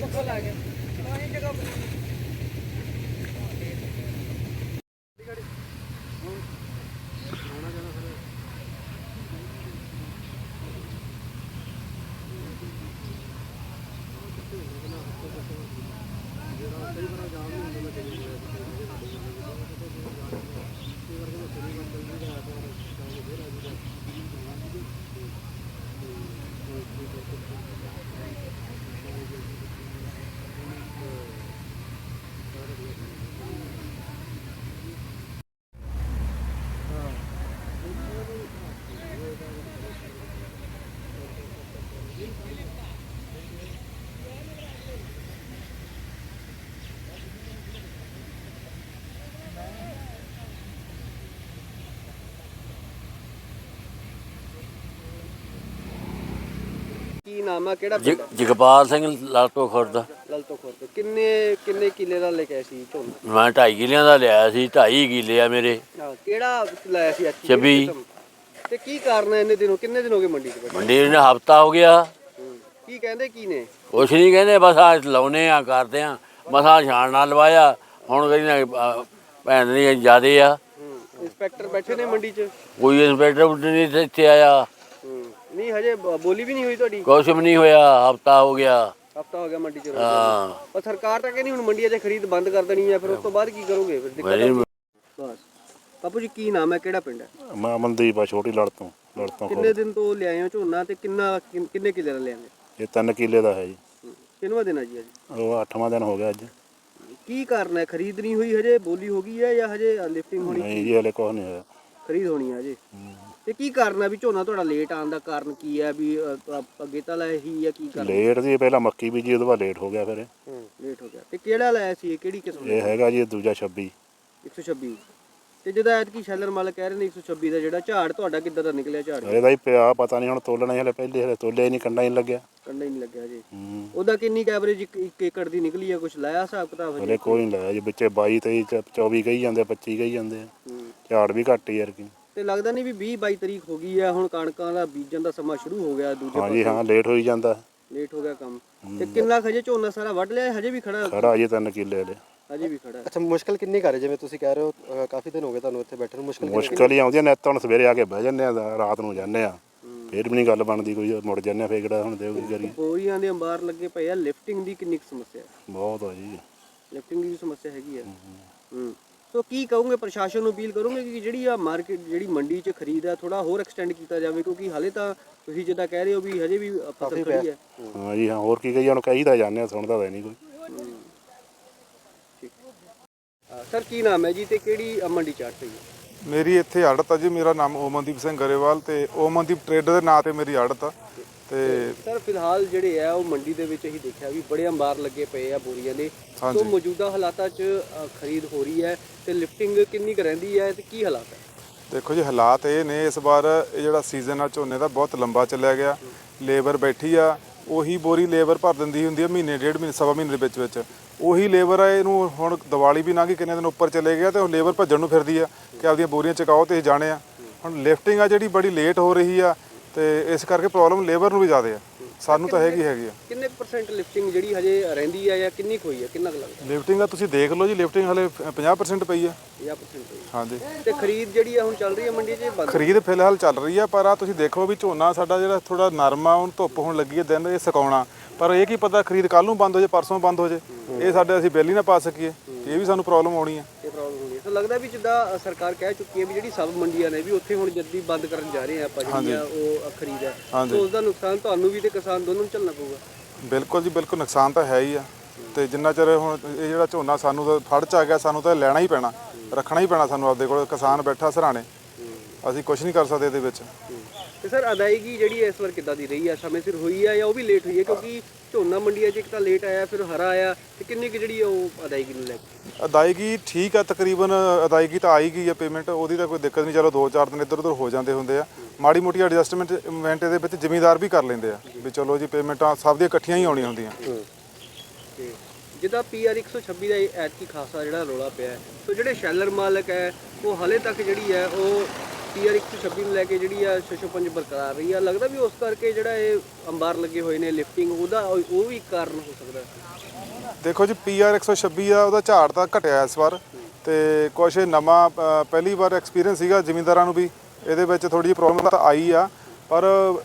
ખોખો લાગે. ਕੀ ਨਾਮ ਆ? ਕਿਹੜਾ ਜਗਪਾਲ ਸਿੰਘ ਲਾਟੋ ਖੁਰਦ। ਲਲਤੋ ਖੁਰਦ। ਕਿੰਨੇ ਕਿੰਨੇ ਕਿੱਲੇ ਦਾ ਲੈ ਕੇ ਆਏ ਸੀ ਝੋਨਾ? ਮੈਂ 2.5 ਕਿੱਲਿਆਂ ਦਾ ਲਿਆ ਸੀ 2.5 ਕਿੱਲੇ ਆ ਮੇਰੇ। ਹਾਂ, ਕਿਹੜਾ ਲਾਇਆ ਸੀ ਅੱਛੀ ਛੱਬੀ। ਤੇ ਕੀ ਕਾਰਨ ਹੈ ਇੰਨੇ ਦਿਨੋਂ ਕਿੰਨੇ ਦਿਨ ਹੋ ਗਏ ਮੰਡੀ 'ਚ ਬੈਠੇ? ਮੰਡੀ ਨੇ ਹਫਤਾ ਹੋ ਗਿਆ। ਹੂੰ। ਕੀ ਕਹਿੰਦੇ ਕੀ ਨੇ? ਕੁਛ ਨਹੀਂ ਕਹਿੰਦੇ ਬਸ ਆ ਲਾਉਨੇ ਆ ਕਰਦੇ ਆ। ਮਸਾ ਛਾਣ ਨਾਲ ਲਵਾਇਆ। ਹੁਣ ਕਹਿੰਦੇ ਅਹ, ਭੈਣ ਦੀ ਜਿਆਦੇ ਆ। ਹੂੰ ਇੰਸਪੈਕਟਰ ਬੈਠੇ ਨੇ ਮੰਡੀ 'ਚ? ਕੋਈ ਇੰਸਪੈਕਟਰ ਨਹੀਂ ਇੱਥੇ- ਆਇਆ। ਨਹੀਂ ਹਜੇ ਬ- ਬੋਲੀ ਵੀ ਨਹੀਂ ਹੋਈ ਤੁਹਾਡੀ। ਕੁਛ ਵੀ ਨਹੀਂ ਹੋਇਆ ਹਫਤਾ ਹੋ ਗਿਆ। ਹਫਤਾ ਹੋ ਗਿਆ ਮੰਡੀ 'ਚ ਹਾਂ। ਪਰ ਸਰਕਾਰ ਤਾਂ ਕਹਿੰਦੀ ਹੁਣ ਮੰਡੀਆਂ 'ਚ ਖਰੀਦ ਬੰਦ ਕਰ ਦੇਣੀ ਹੈ ਫਿਰ ਉਸ ਤੋਂ ਬਾਅਦ ਕੀ ਕਰੋਗੇ? ਫਿਰ ਦਿੱਕਤ ਮੇਰੀ ਬਸ। ਬਾਪੂ ਜੀ ਕੀ ਨਾਮ ਹੈ? ਕਿਹੜਾ ਪਿੰਡ ਹੈ? ਮੈਂ ਅਮਨਦੀਪ ਆ ਛੋਟੀ ਲੜ ਤੋਂ ਲੜ ਤੋਂ ਕਿੰਨੇ ਦਿਨ ਤੋਂ ਲਿਆਏ ਹੋ ਝੋਨਾ ਤੇ ਕਿੰਨਾ ਕਿੰਨ- ਕਿੰਨੇ ਕਿੱਲੇ ਦਾ ਲਿਆਂਗੇ ਇਹ 3 ਕਿੱਲੇ ਦਾ ਹੈ ਜੀ। ਕਿੰਨਵਾ ਦਿਨ ਹੈ ਜੀ ਅੱਜ? ਉਹ 8ਵਾਂ ਦਿਨ ਹੋ ਗਿਆ ਅੱਜ। ਕੀ ਕਾਰਨ ਹੈ? ਖਰੀਦ ਨਹੀਂ ਹੋਈ ਹਜੇ ਬੋਲੀ ਹੋ ਗਈ ਹੈ ਜਾਂ ਹਜੇ ਲਿਫਟਿੰਗ ਹੋਣੀ ਨਹੀਂ ਜੀ ਹਲੇ ਕੁਛ ਨਹੀਂ ਹੋਇਆ। ਖਰੀਦ ਹੋਣੀ ਹੈ ਹਜੇ। ਤੇ ਕੀ ਕਾਰਨ ਹੈ ਵੀ ਝੋਨਾ ਤੁਹਾਡਾ ਲੇਟ ਆਉਣ ਦਾ ਕਾਰਨ ਕੀ ਹੈ ਵੀ ਅ, ਅ, ਅੱਗੇ ਤਾਂ ਲਾਇਆ ਹੀ ਜਾਂ ਕੀ ਕਾਰਨ? ਲੇਟ ਸੀ ਪਹਿਲਾਂ ਮੱਕੀ ਬੀਜੀ ਉਹਦੇ ਬਾਅਦ ਲੇਟ ਹੋ ਗਿਆ ਫਿਰ। ਇਹ। ਲੇਟ ਹੋ ਗਿਆ। ਤੇ ਕਿਹੜਾ ਲਾਇਆ ਸੀ ਇਹ ਕਿਹੜੀ ਕਿਸਮ ਇਹ ਹੈਗਾ ਜੀ ਦੂਜਾ 26 126 ਤੇ ਜਿਹਦਾ ਐਤਕੀ ਸ਼ੈਲਰ ਮਾਲਕ ਕਹਿ ਰਹੇ ਨੇ 126 ਦਾ ਜਿਹੜਾ ਝਾੜ ਤੁਹਾਡਾ ਕਿੱਦਾਂ ਦਾ ਨਿਕਲਿਆ ਝਾੜ? ਇਹਦਾ ਹੀ ਪਿਆ ਪਤਾ ਨਹੀਂ ਹੁਣ ਤੋਲਣਾ ਹੀ ਹਲੇ ਪਹਿਲੇ ਹਲੇ ਤੋਲਿਆ ਹੀ ਨਹੀਂ ਕੰਡਾ ਹੀ ਨਹੀਂ ਲੱਗਿਆ। ਕੰਡਾ ਹੀ ਨਹੀਂ ਲੱਗਿਆ ਜੀ ਹੂੰ। ਉਹਦਾ ਕਿੰਨੀ ਐਵਰੇਜ ਏਕੜ ਦੀ ਨਿਕਲੀ ਕੁਝ ਲਾਇਆ ਹਿਸਾਬ ਕਿਤਾਬ ਹਜੇ? ਹਲੇ ਕੋਈ ਨਹੀਂ ਲਾਇਆ ਜੀ ਵਿੱਚੇ 22 23 ਚ 24 ਕਹੀ ਜਾਂਦੇ 25 ਕਹੀ ਜਾਂਦੇ ਆ। ਹੂੰ। ਝਾੜ ਵੀ ਘੱਟ ਹੀ ਯਾਰ ਕੀ। ਤੇ ਲੱਗਦਾ ਨਹੀਂ ਵੀ 20 22 ਤਰੀਕ ਹੋ ਗਈ ਹੈ ਹੁਣ ਕਣਕਾਂ ਦਾ ਬੀਜਣ ਦਾ ਸਮਾਂ ਸ਼ੁਰੂ ਹੋ ਗਿਆ ਦੂਜੇ ਹਾਂ ਜੀ ਹਾਂ ਲੇਟ ਹੋਈ ਜਾਂਦਾ। ਲੇਟ ਹੋ ਗਿਆ ਕੰਮ। ਤੇ ਕਿੰਨਾ ਹਜੇ ਝੋਨਾ ਸਾਰਾ ਵੱਢ ਲਿਆ? ਹਜੇ ਵੀ ਖੜਾ? ਖੜਾ ਜੀ 3 ਕਿੱਲੇ ਹਲੇ ਹਜੇ ਵੀ ਖੜਾ। ਹੈ। ਅੱਛਾ ਮੁਸ਼ਕਲ ਕਿੰਨੀ ਕਰ ਜਿਵੇਂ ਤੁਸੀਂ ਕਹਿ ਰਹੇ ਹੋ ਕਾਫੀ ਦਿਨ ਹੋ ਗਏ ਤੁਹਾਨੂੰ ਇੱਥੇ ਬੈਠੇ ਨੂੰ ਮੁਸ਼ਕਲ ਮੁਸ਼ਕਲ ਹੀ ਆਉਂਦੀ ਆ ਨਿੱਤ ਹੁਣ ਸਵੇਰੇ ਆ ਕੇ ਬਹਿ ਜੰਨੇ ਆ ਰਾਤ ਨੂੰ ਜਾਂਦੇ ਆ। ਫੇਰ ਵੀ ਨਹੀਂ ਗੱਲ ਬਣਦੀ ਕੋਈ ਮੁੜ ਜਾਂਦੇ ਆ ਫੇਰ ਕਿਹੜਾ ਹੁਣ ਦੇਉ ਕੀ ਕਰੀ। ਬੋਰੀਆਂ ਦੇ ਅੰਬਾਰ ਲੱਗੇ ਪਏ ਆ ਲਿਫਟਿੰਗ ਦੀ ਕਿੰਨੀ ਕੁ ਸਮੱਸਿਆ ਹੈ? ਬਹੁਤ ਆ ਜੀ। ਲਿਫਟਿੰਗ ਦੀ ਵੀ ਸਮੱਸਿਆ ਹੈਗੀ ਹੈ। ਹੂੰ। ਸੋ ਕੀ ਕਹੋਗੇ? ਪ੍ਰਸ਼ਾਸਨ ਨੂੰ ਅਪੀਲ ਕਰੋਗੇ ਕਿ ਜਿਹੜੀ ਆ ਮਾਰਕੀਟ ਜਿਹੜੀ ਮੰਡੀ 'ਚ ਖਰੀਦ ਹੈ ਥੋੜਾ ਹੋਰ ਐਕਸਟੈਂਡ ਕੀਤਾ ਜਾਵੇ? ਕਿਉਂਕਿ ਹਾਲੇ ਤਾਂ ਤੁਸੀਂ ਜਿੱਦਾਂ ਕਹਿ ਰਹੇ ਹੋ ਵੀ ਹਜੇ ਵੀ ਫਸਲ ਖੜੀ ਹੈ। ਹਾਂ ਜੀ ਹਾਂ ਹੋਰ ਕੀ ਕਹੀਏ ਹੁਣ ਕਹੀ ਤਾਂ ਜਾਂਦੇ ਆ ਸੁਣਦਾ ਤਾਂ ਨਹੀਂ ਕੋਈ। ਸਰ ਕੀ ਨਾਮ ਹੈ ਜੀ ਤੇ ਕਿਹੜੀ ਮੰਡੀ ਚਾਟ ਪਈ ਹੈ? ਮੇਰੀ ਇੱਥੇ ਆੜਤ ਆ ਜੀ ਮੇਰਾ ਨਾਮ ਓਮਨਦੀਪ ਸਿੰਘ ਗਰੇਵਾਲ ਤੇ ਓਮਨਦੀਪ ਟਰੇਡਰ ਦੇ ਨਾਂ ਤੇ ਮੇਰੀ ਆੜਤ ਆ। ਤੇ ਸਰ ਫਿਲਹਾਲ ਜਿਹੜੇ ਆ ਉਹ ਮੰਡੀ ਦੇ ਵਿੱਚ ਅਸੀਂ ਦੇਖਿਆ ਵੀ ਬੜੇ ਅੰਬਾਰ ਲੱਗੇ ਪਏ ਆ ਬੋਰੀਆਂ ਦੇ। ਸੋ ਮੌਜੂਦਾ ਹਾਲਾਤਾਂ 'ਚ ਅ, ਖਰੀਦ ਹੋ ਰਹੀ ਹੈ ਤੇ ਲਿਫਟਿੰਗ ਕਿੰਨੀ ਕੁ ਰਹਿੰਦੀ ਹੈ ਤੇ ਕੀ ਹਾਲਾਤ ਹੈ? ਦੇਖੋ ਜੀ ਹਾਲਾਤ ਇਹ ਨੇ ਇਸ ਵਾਰ ਇਹ ਜਿਹੜਾ ਸੀਜ਼ਨ ਆ ਝੋਨੇ ਦਾ ਬਹੁਤ ਲੰਬਾ ਚੱਲਿਆ ਗਿਆ। ਲੇਬਰ ਬੈਠੀ ਆ ਉਹੀ ਬੋਰੀ ਲੇਬਰ ਭਰ ਦਿੰਦੀ ਹੁੰਦੀ ਆ ਮਹੀਨੇ ਡੇਢ ਮਹੀਨੇ ਸਵਾ ਮਹੀਨੇ ਦੇ ਵਿੱਚ ਵਿੱਚ। ਉਹੀ ਲੇਬਰ ਆ ਇਹਨੂੰ ਹੁਣ ਦੀਵਾਲੀ ਵੀ ਲੰਘ ਗਈ ਕਿੰਨੇ ਦਿਨ ਉੱਪਰ ਚਲੇ ਗਿਆ ਤੇ ਉਹ ਲੇਬਰ ਭੱਜਣ ਨੂੰ ਫਿਰਦੀ ਆ ਕਿ ਆਪਦੀਆਂ ਬੋਰੀਆਂ ਚਕਾਓ ਤੇ ਜਾਣੇ ਆ। ਹੁਣ ਲਿਫਟਿੰਗ ਆ ਜਿਹੜੀ ਬੜੀ ਲੇਟ ਹੋ ਰਹੀ ਆ ਤੇ ਇਸ ਕਰਕੇ ਪ੍ਰੋਬਲਮ ਲੇਬਰ ਨੂੰ ਵੀ ਜ਼ਿਆਦਾ ਆ। ਸਾਨੂੰ ਤਾਂ ਹੈਗੀ ਹੈਗੀ ਆ। ਕਿੰਨੇ ਪਰਸੈਂਟ ਲਿਫਟਿੰਗ ਜਿਹੜੀ ਹਜੇ ਰਹਿੰਦੀ ਹੈ ਜਾਂ ਕਿੰਨੀ ਹੋਈ ਹੈ ਕਿੰਨਾ ਕੁ ਲੱਗਦਾ? ਲਿਫਟਿੰਗ ਆ ਤੁਸੀਂ ਦੇਖ ਲਓ ਜੀ ਲਿਫਟਿੰਗ ਹਲੇ 50% ਪਈ ਆ। 50% ਹੋਈ ਹਾਂਜੀ। ਤੇ ਖਰੀਦ ਜਿਹੜੀ ਆ ਹੁਣ ਚੱਲ ਰਹੀ ਹੈ ਮੰਡੀ 'ਚ ਬੰਦ? ਖਰੀਦ ਫਿਲਹਾਲ ਚੱਲ ਰਹੀ ਆ ਪਰ ਆ ਤੁਸੀਂ ਦੇਖੋ ਵੀ ਝੋਨਾ ਸਾਡਾ ਜਿਹੜਾ ਥੋੜਾ ਨਰਮ ਆ ਹੁਣ ਧੁੱਪ ਹੋਣ ਲੱਗੀ ਹੈ ਦਿਨ ਇਹ ਸੁਕਾਉਣਾ। ਪਰ ਇਹ ਕੀ ਪਤਾ ਖਰੀਦ ਕੱਲ ਨੂੰ ਬੰਦ ਹੋ ਜੇ ਪਰਸੋਂ ਬੰਦ ਹੋ ਜੇ। ਇਹ ਸਾਡੇ ਅਸੀਂ ਬਿੱਲ ਹੀ ਨਾ ਪਾ ਸਕੀਏ। ਇਹ ਵੀ ਸਾਨੂੰ ਪ੍ਰੋਬਲਮ ਆਉਣੀ ਹੈ ਹੈ। ਸੋ ਲੱਗਦਾ ਵੀ ਜਿੱਦਾਂ ਸਰਕਾਰ ਕਹਿ ਚੁੱਕੀ ਹੈ ਵੀ ਜਿਹੜੀ ਸਬ ਮੰਡੀਆਂ ਨੇ ਵੀ ਉੱਥੇ ਹੁਣ ਜਲਦੀ ਬੰਦ ਕਰਨ ਜਾ ਰਹੇ ਆ ਆਪਾਂ ਜਿਹੜੀਆਂ ਉਹ ਖਰੀਦ ਹੈ। ਸੋ ਉਸ ਦਾ ਨੁਕਸਾਨ ਤੁਹਾਨੂੰ ਵੀ ਤੇ ਕਿਸਾਨ ਦੋਨੋਂ ਨੂੰ ਝੱਲਣਾ ਪਊਗਾ। ਬਿਲਕੁਲ ਜੀ ਬਿਲਕੁਲ ਨੁਕਸਾਨ ਤਾਂ ਹੈ ਹੀ ਆ। ਤੇ ਜਿੰਨਾ ਚਿਰ ਹੁਣ ਇਹ ਜਿਹੜਾ ਝੋਨਾ ਸਾਨੂੰ ਤਾਂ ਫੜ ਚ ਆ ਗਿਆ ਸਾਨੂੰ ਤਾਂ ਲੈਣਾ ਹੀ ਪੈਣਾ। ਰੱਖਣਾ ਹੀ ਪੈਣਾ ਸਾਨੂੰ ਆਪਦੇ ਕੋਲ ਕਿਸਾਨ ਬੈਠਾ ਸਰਾਣੇ। ਅਸੀਂ ਕੁਝ ਨਹੀਂ ਕਰ ਸਕਦੇ ਇਹਦੇ ਵਿੱਚ। ਤੇ ਸਰ ਅਦਾਇਗੀ ਜਿਹੜੀ ਇਸ ਵਾਰ ਕਿੱਦਾਂ ਦੀ ਰਹੀ ਹੈ ਸਮੇਂ ਸਿਰ ਹੋਈ ਹੈ ਜਾਂ ਉਹ ਵੀ ਲੇਟ ਹੋਈ ਹੈ ਕਿਉਂਕਿ ਝੋਨਾ ਮੰਡੀਆਂ 'ਚ ਇੱਕ ਤਾਂ ਲੇਟ ਆਇਆ ਫਿਰ ਹਰਾ ਆਇਆ ਤੇ ਕਿੰਨੀ ਕੁ ਜਿਹੜੀ ਉਹ ਅਦਾਇਗੀ ਨੂੰ ਲੈ ਕੇ? ਅਦਾਇਗੀ ਠੀਕ ਆ ਤਕਰੀਬਨ ਅਦਾਇਗੀ ਤਾਂ ਆਈ ਗਈ ਆ ਪੇਮੈਂਟ ਉਹਦੀ ਤਾਂ ਕੋਈ ਦਿੱਕਤ ਨਹੀਂ। ਚਲੋ 2-4 ਦਿਨ ਇੱਧਰ ਉੱਧਰ ਹੋ ਜਾਂਦੇ ਹੁੰਦੇ ਆ। ਮਾੜੀ ਮੋਟੀ ਐਡਜਸਟਮੈਂਟ ਇਵੈਂਟ ਦੇ ਵਿੱਚ ਜ਼ਿਮੀਦਾਰ ਵੀ ਕਰ ਲੈਂਦੇ ਆ ਵੀ ਚਲੋ ਜੀ ਪੇਮੈਂਟਾਂ ਸਭ ਦੀਆਂ ਇਕੱਠੀਆਂ ਹੀ ਆਉਣੀਆਂ ਹੁੰਦੀਆਂ। ਤੇ ਜਿੱਦਾਂ ਪੀਆਰ 126 ਦਾ ਐਤਕੀ ਖਾਸਾ ਜਿਹੜਾ ਰੋਲਾ ਪਿਆ ਸੋ ਜਿਹੜੇ ਸ਼ੈਲਰ ਮਾਲਕ ਹੈ ਉਹ ਹਲੇ ਤੱਕ ਜਿਹੜੀ ਹੈ ਉਹ ਪੀਆਰ 126 ਨੂੰ ਲੈ ਕੇ ਜਿਹੜੀ ਆ 605 ਬਰਕਰਾਰ ਰਹੀ ਆ। ਲੱਗਦਾ ਵੀ ਉਸ ਕਰਕੇ ਜਿਹੜਾ ਇਹ ਅੰਬਾਰ ਲੱਗੇ ਹੋਏ ਨੇ ਲਿਫਟਿੰਗ ਉਹਦਾ ਉਹ ਵੀ ਕਾਰਨ ਹੋ ਸਕਦਾ ਦੇਖੋ ਜੀ, ਪੀਆਰ 126 ਆ, ਉਹਦਾ ਝਾੜ ਤਾਂ ਘਟਿਆ ਇਸ ਵਾਰ ਤੇ ਕੁਛ ਨਵਾਂ ਪਹਿਲੀ ਵਾਰ ਐਕਸਪੀਰੀਅੰਸ ਸੀਗਾ ਜ਼ਿਮੀਂਦਾਰਾਂ ਨੂੰ ਵੀ। ਇਹਦੇ ਵਿੱਚ ਥੋੜੀ ਜਿਹੀ ਪ੍ਰੋਬਲਮ ਤਾਂ ਆਈ ਆ, ਪਰ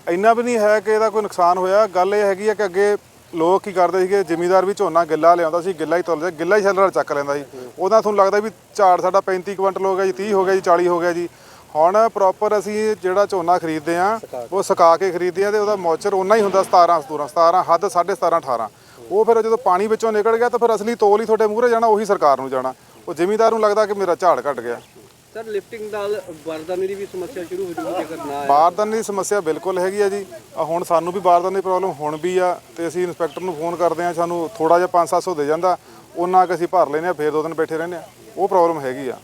ਇੰਨਾ ਵੀ ਨਹੀਂ ਹੈ ਕਿ ਇਹਦਾ ਕੋਈ ਨੁਕਸਾਨ ਹੋਇਆ। ਗੱਲ ਇਹ ਹੈਗੀ ਆ ਕਿ ਅੱਗੇ ਲੋਕ ਕੀ ਕਰਦੇ ਸੀਗੇ, ਜਿਮੀਦਾਰ ਵੀ ਝੋਨਾ ਗਿੱਲਾ ਲਿਆਉਂਦਾ ਸੀ, ਗਿੱਲਾ ਹੀ ਤੁਲਦਾ ਗਿੱਲਾ ਹੀ ਛੱਲੜ ਚੱਕ ਲੈਂਦਾ ਸੀ। ਉਹਦਾ ਤੁਹਾਨੂੰ ਲੱਗਦਾ ਵੀ ਝਾੜ ਸਾਡਾ 35 ਕੁਇੰਟਲ ਹੋ ਗਿਆ ਜੀ 30 ਹੋ ਗਿਆ ਜੀ 40 ਹੋ ਗਿਆ ਜੀ। ਹੁਣ ਪ੍ਰੋਪਰ ਅਸੀਂ ਜਿਹੜਾ ਝੋਨਾ ਖਰੀਦਦੇ ਆ ਉਹ ਸੁਕਾ ਕੇ ਖਰੀਦਦੇ ਆ ਤੇ ਉਹਦਾ ਮੌਚਰ ਉਨਾ ਹੀ ਹੁੰਦਾ 17 17 17 ਹੱਦ 17.5 18 ਉਹ ਫਿਰ ਜਦੋਂ ਪਾਣੀ ਵਿੱਚੋਂ ਨਿਕਲ ਗਿਆ ਤਾਂ ਫਿਰ ਅਸਲੀ ਤੋਲ ਹੀ ਤੁਹਾਡੇ ਮੂਹਰੇ ਜਾਣਾ ਉਹੀ ਸਰਕਾਰ ਨੂੰ ਜਾਣਾ। ਉਹ ਜ਼ਿਮੀਂਦਾਰ ਨੂੰ ਲੱਗਦਾ ਕਿ ਮੇਰਾ ਝਾੜ ਘਟ ਗਿਆ। ਸਰ ਲਿਫਟਿੰਗ ਨਾਲ ਬਾਰਦਾਨੇ ਦੀ ਵੀ ਸਮੱਸਿਆ ਸ਼ੁਰੂ ਹੋ ਜੂਗੀ ਜੇਕਰ ਨਾ ਬਾਰਦਾਨੇ ਦੀ ਸਮੱਸਿਆ ਬਿਲਕੁਲ ਹੈਗੀ ਆ ਜੀ। ਹੁਣ ਸਾਨੂੰ ਵੀ ਬਾਰਦਾਨੇ ਦੀ ਪ੍ਰੋਬਲਮ ਹੁਣ ਵੀ ਆ ਤੇ ਅਸੀਂ ਇੰਸਪੈਕਟਰ ਨੂੰ ਫੋਨ ਕਰਦੇ ਆ ਸਾਨੂੰ ਥੋੜਾ ਜਿਹਾ 5-700 ਦੇ ਜਾਂਦਾ। ਉਹਨਾਂ ਕਿ ਅਸੀਂ ਭਰ ਲੈਨੇ ਆ ਫੇਰ ਦੋ ਦਿਨ ਬੈਠੇ ਰਹਿੰਦੇ ਆ ਉਹ ਪ੍ਰੋਬਲਮ ਹੈਗੀ ਆ।